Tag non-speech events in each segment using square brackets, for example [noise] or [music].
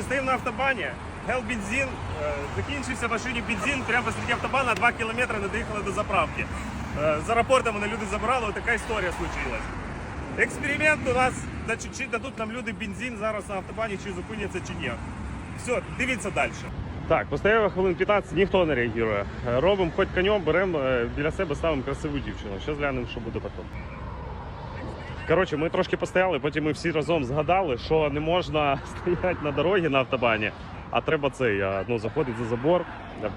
Стоїмо на автобані, гел бензин, е, закінчився в машині бензин, прямо посреди автобана, 2 кілометри не доїхали до заправки. Е, З аеропорту мене люди забрали, ось така історія случилась. Експеримент у нас, значить, чи дадуть нам люди бензин зараз на автобані, чи зупиняться, чи ні. Все, дивіться далі. Так, постояло хвилин 15, ніхто не реагує. Е, Робимо хоч конем, беремо біля себе, ставимо красиву дівчину. Зараз глянемо, що буде потім. Коротше, ми трошки постояли, потім ми всі разом згадали, що не можна [laughs] стояти на дорозі на автобані, а треба цей ну, заходити за забор.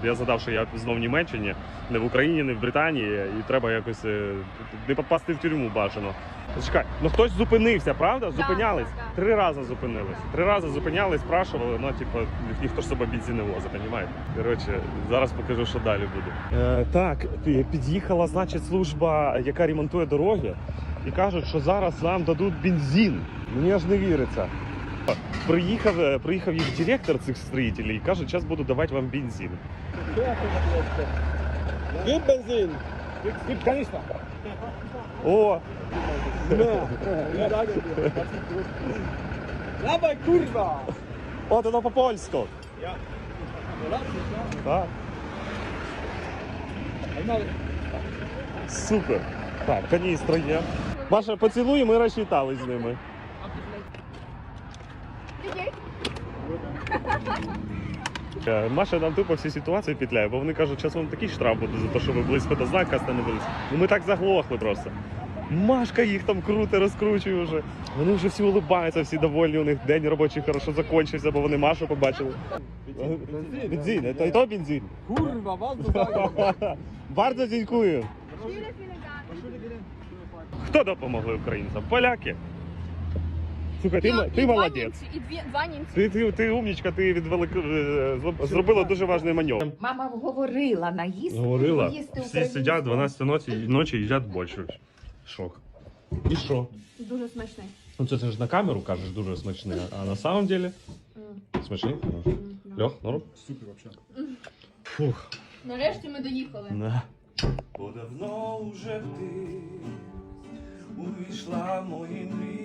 Я згадав, що я знов в Німеччині, не в Україні, не в Британії, і треба якось е, не попасти в тюрму бажано. Чекай, ну хтось зупинився, правда? Зупинялись? так, так. Три рази зупинились. Три рази зупинялись, спрашували, ну типу, ніхто ж себе бензин не возить, розумієте? Коротше, зараз покажу, що далі буде. Е, так, пі- під'їхала, значить, служба, яка ремонтує дороги, і кажуть, що зараз нам дадуть бензин. Мені аж не віриться. Приїхав, е, приїхав їх директор цих строїтелів і каже, зараз буду давати вам бензин. Gib Benzin. Gib Kanister. О, Ja, danke dir. Dawaj, kurwa! от воно по-польську. Ja. Так. Einmal. Супер. Так, каністра є. Маша, поцілуй, і ми розчитались з ними. Е, Маша нам тупо всі ситуації петляє, бо вони кажуть, зараз вам такий штраф буде за те, що ви близько до знака становились. Ну ми так заглохли просто. Машка їх там круто розкручує вже. Вони вже всі улибаються, всі довольні, у них день робочий хорошо закінчився, бо вони Машу побачили. Бензин, це і то бензин. Kurwa, was du sagst. Bardzo дякую. Хто допомогли українцям? Поляки. Слухай, ти, ти молодець. І дві, два німці. Ти, ти, ти умнічка, ти відвели, е, зло- зробила дуже важний маневр. Мама говорила наїсти. Говорила, їсти всі сидять 12 ночі, ночі їдять більше. Шок. І що? Дуже смачний. Ну це ти ж на камеру кажеш дуже смачний, а на самом деле смачний? Льох, норм? Super, вообще. Фух. Нарешті ми доїхали. Да. Бо давно вже ти увійшла в мої мрії.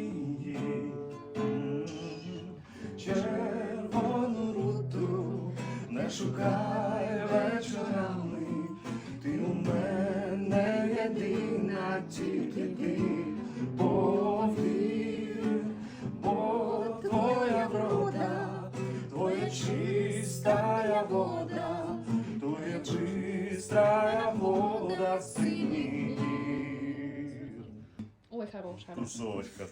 Шукай вечорами. Ти у мене єдина, тільки ти повір, бо твоя врода, твоя чистая вода, твоя чистая вода синій. Ой, хорош, хорош. Тусовочка.